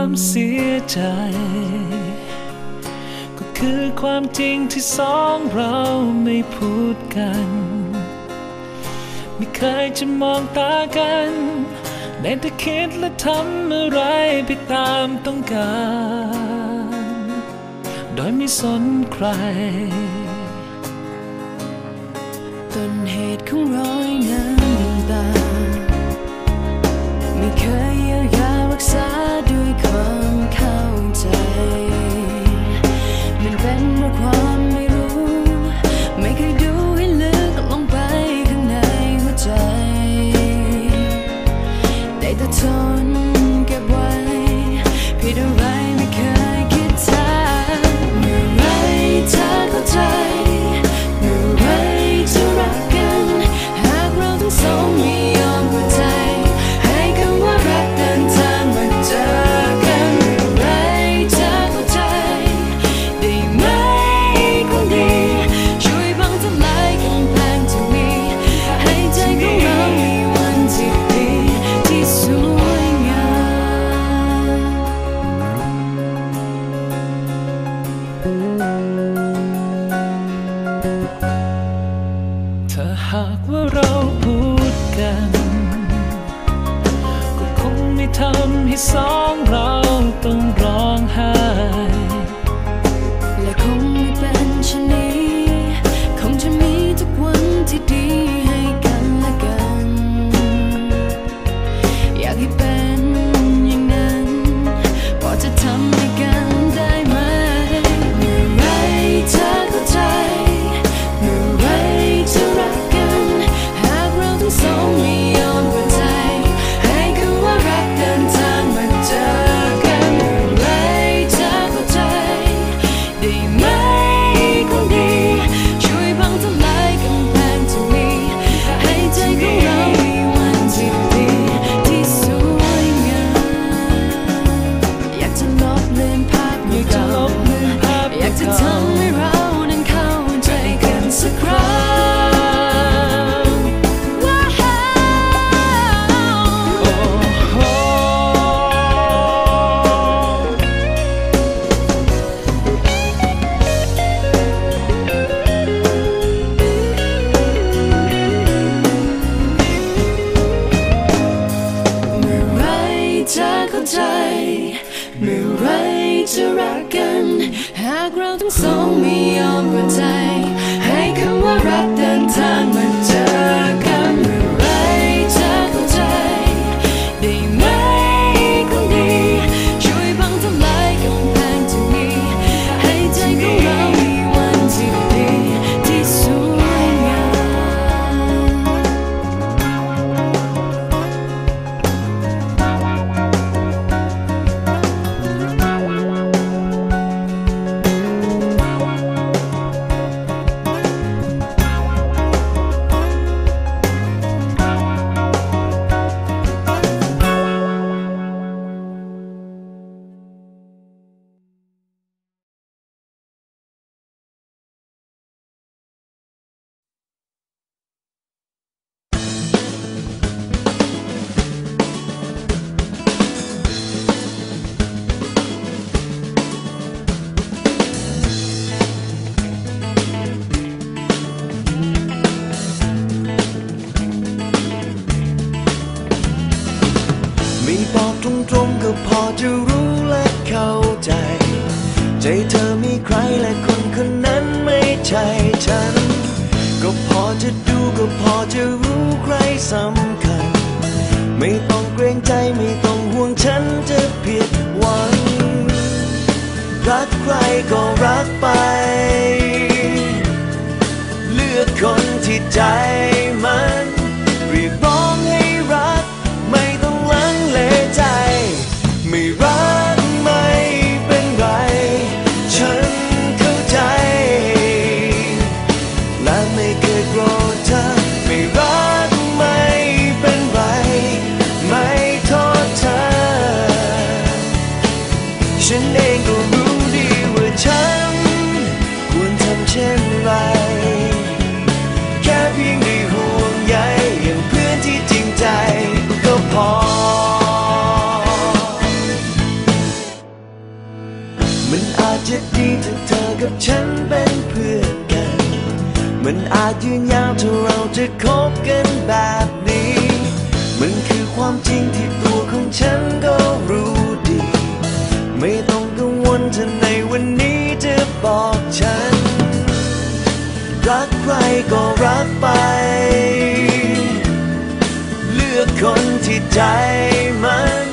ความเสียใจ ก็คือความจริงที่สองเราไม่พูดกัน ไม่เคยจะมองตากันแด้แต่คิดและทำอะไรไปตามต้องการ โดยไม่สนใคร ต้นเหตุของรอยน้ำตาไม่เคย สองเราต้องร้องไห้และคงไม่เป็นชะนี้ คงจะมีทุกวันที่ดี ตรงก็พอจะรู้และเข้าใจ ใจเธอมีใครและคนคนนั้นไม่ใช่ฉัน ก็พอจะดูก็พอจะรู้ใครสำคัญ ไม่ต้องเกรงใจไม่ต้องห่วงฉันจะผิดหวัง รักใครก็รักไป เลือกคนที่ใจมัน มันอาจยืนยาวถ้าเราจะคบกันแบบนี้ มันคือความจริงที่ตัวของฉันก็รู้ดี ไม่ต้องกังวลถ้าในวันนี้จะบอกฉัน รักใครก็รักไป เลือกคนที่ใจมัน